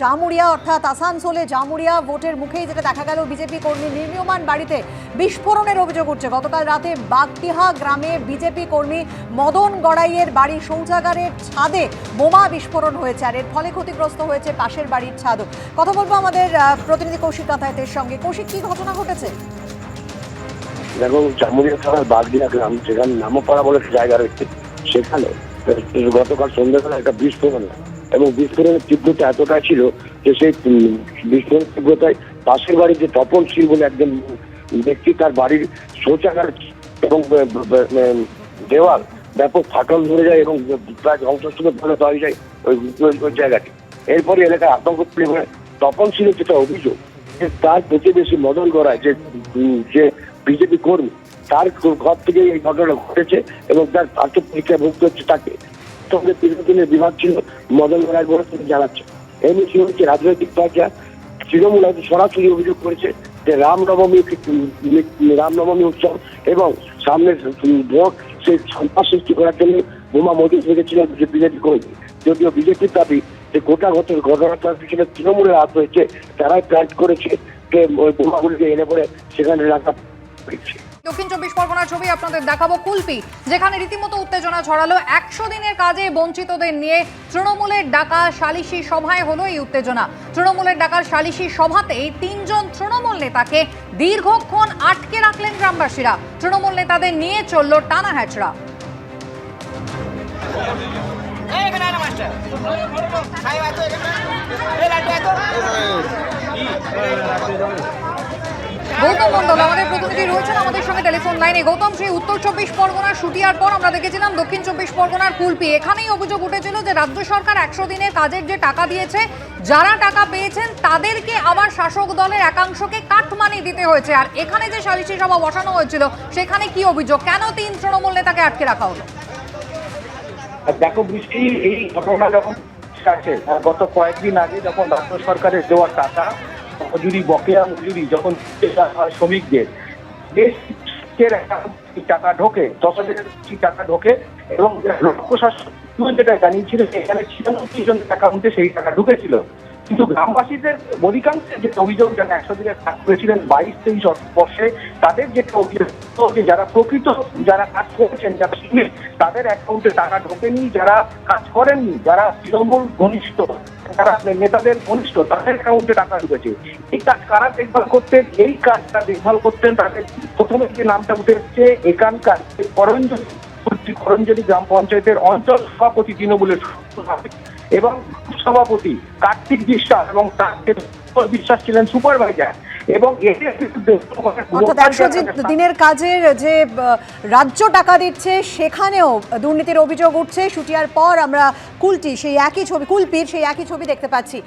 জামুরিয়া অর্থাৎ আসানসোলে জামুরিয়া ভোটের মুখেই যেটা দেখা গেল, বিজেপি কর্মী নির্মীয়মান বাড়িতে বিস্ফোরণের অভিযোগ উঠছে। গতকাল রাতে বাগটিহা গ্রামে বিজেপি কর্মী মদন গড়াইয়ের বাড়ি শৌচাগারের ছাদে বোমা বিস্ফোরণ হয়েছে আর এর ফলে ক্ষতিগ্রস্ত হয়েছে পাশের বাড়ির ছাদও কথা বলব আমাদের প্রতিনিধি কৌশিক কাতায়তের সঙ্গে। কৌশিক, কি ঘটনা ঘটেছে? দেখো জামুরিয়া থানার বাগদিয়া গ্রাম, যেখানে নামপাড়া বলে জায়গা রয়েছে, সেখানে গতকাল সন্ধ্যাবেলা একটা বিস্ফোরণ এবং বিস্ফোরণের তীব্রতা এতটা ছিল যে সেই বিস্ফোরণের তীব্রতায় পাশের বাড়ির যে তপন শীল বলে একজন ব্যক্তি তার বাড়ির শৌচাগার এবং দেওয়াল ব্যাপক ফাটল ধরে যায় এবং প্রায় ধ্বংসস্তূপে পরিণত হয়ে যায় ওই জায়গাটি। এরপরে এলাকায় আতঙ্ক তৈরি হয়। তপন শীলের যেটা অভিযোগ, যে তার প্রতিবেশী মদন গড়ায় যে যে বিজেপি কর্মী, তার ঘর থেকে এই ঘটনা ঘটেছে এবং তার স্বাস্থ্য পরীক্ষা ভুক্ত হচ্ছে তাকে। সঙ্গে দীর্ঘদিনের বিভাগ ছিল মদন রায় বলে তিনি জানাচ্ছেন। এই নিয়ে হচ্ছে রাজনৈতিক পর্যায়ে তৃণমূল হয়তো সরাসরি অভিযোগ করেছে যে রামনবমী রামনবমী উৎসব এবং সামনের উম, ভোট সেই সন্ত্রাস সৃষ্টি করার জন্য বোমা মজুদ রেখেছিলেন যে বিজেপি কর্মী। যদিও বিজেপির দাবি যে গোটা ঘটনা ঘটনাটার পিছনে তৃণমূলের হাত রয়েছে তারাই প্ল্যান্ট করেছে বোমাগুলিকে এনে পরে সেখানে রাখা হয়েছে। দক্ষিণ চব্বিশ পরগনার ছবি আপনাদের দেখাবো কুলপি যেখানে রীতিমতো উত্তেজনা ছড়ালো একশো দিনের কাজে বঞ্চিতদের নিয়ে তৃণমূলের ডাকা সালিশি সভায় হলো এই উত্তেজনা তৃণমূলের ডাকার সালিশি সভাতেই তিনজন তৃণমূল নেতাকে দীর্ঘক্ষণ আটকে রাখলেন গ্রামবাসীরা তৃণমূল নেতাদের নিয়ে চলল টানা হ্যাচড়া মাস্টার গৌতম মন্ডল আমাদের প্রতিনিধি রয়েছেন আমাদের সঙ্গে টেলিফোন লাইনে গৌতম, সেই উত্তর চব্বিশ পরগনার শুটিয়ার পর আমরা দেখেছিলাম দক্ষিণ চব্বিশ পরগনার কুলপি। এখানেই অভিযোগ উঠেছিল যে রাজ্য সরকার একশো দিনের কাজের যে টাকা দিয়েছে, যারা টাকা পেয়েছেন তাদেরকে আবার শাসক দলের একাংশকে কাটমানি দিতে হয়েছে। আর এখানে যে সালিশি সভা বসানো হয়েছিল, সেখানে কি অভিযোগ? কেন তিন তৃণমূল নেতাকে আটকে রাখা হলো? দেখো, বৃষ্টি, এই ঘটনা যখন গত কয়েকদিন আগে যখন রাজ্য সরকারের দেওয়া টাকা মজুরি, বকেয়া মজুরি, যখন হয় শ্রমিকদের টাকা ঢোকে দশ হাজার টাকা ঢোকে, এবং প্রশাসন যেটা জানিয়েছিল সেখানে ছিয়ানব্বই জন অ্যাকাউন্টে সেই টাকা ঢুকেছিল। কিন্তু গ্রামবাসীদের অধিকাংশের যে অভিযোগ যারা একশো দিনের করেছিলেন বাইশ তেইশ বর্ষে, তাদের যেটা অভিযোগ যে যারা প্রকৃত যারা কাজ করেছেন, যারা শ্রমিক তাদের অ্যাকাউন্টে টাকা ঢোকেনি, যারা কাজ করেননি, যারা তৃণমূল ঘনিষ্ঠ, যারা নেতাদের ঘনিষ্ঠ, তাদের অ্যাকাউন্টে টাকা ঢুকেছে। এই কাজ কারা দেখভাল করতেন? এই কাজটা দেখভাল করতেন, তাদের প্রথমে যে নামটা উঠে এসছে, এখানকার করঞ্জলি করঞ্জলি গ্রাম পঞ্চায়েতের অঞ্চল সভাপতি তৃণমূলের এবং সভাপতি কার্তিক বিশ্বাস এবং তার বিশ্বাস ছিলেন সুপারভাইজার এবং দিনের কাজের যে রাজ্য টাকা দিচ্ছে সেখানেও দুর্নীতির অভিযোগ উঠছে। শুটিয়ার পর আমরা কুলটি সেই একই ছবি কুলপির সেই একই ছবি দেখতে পাচ্ছি।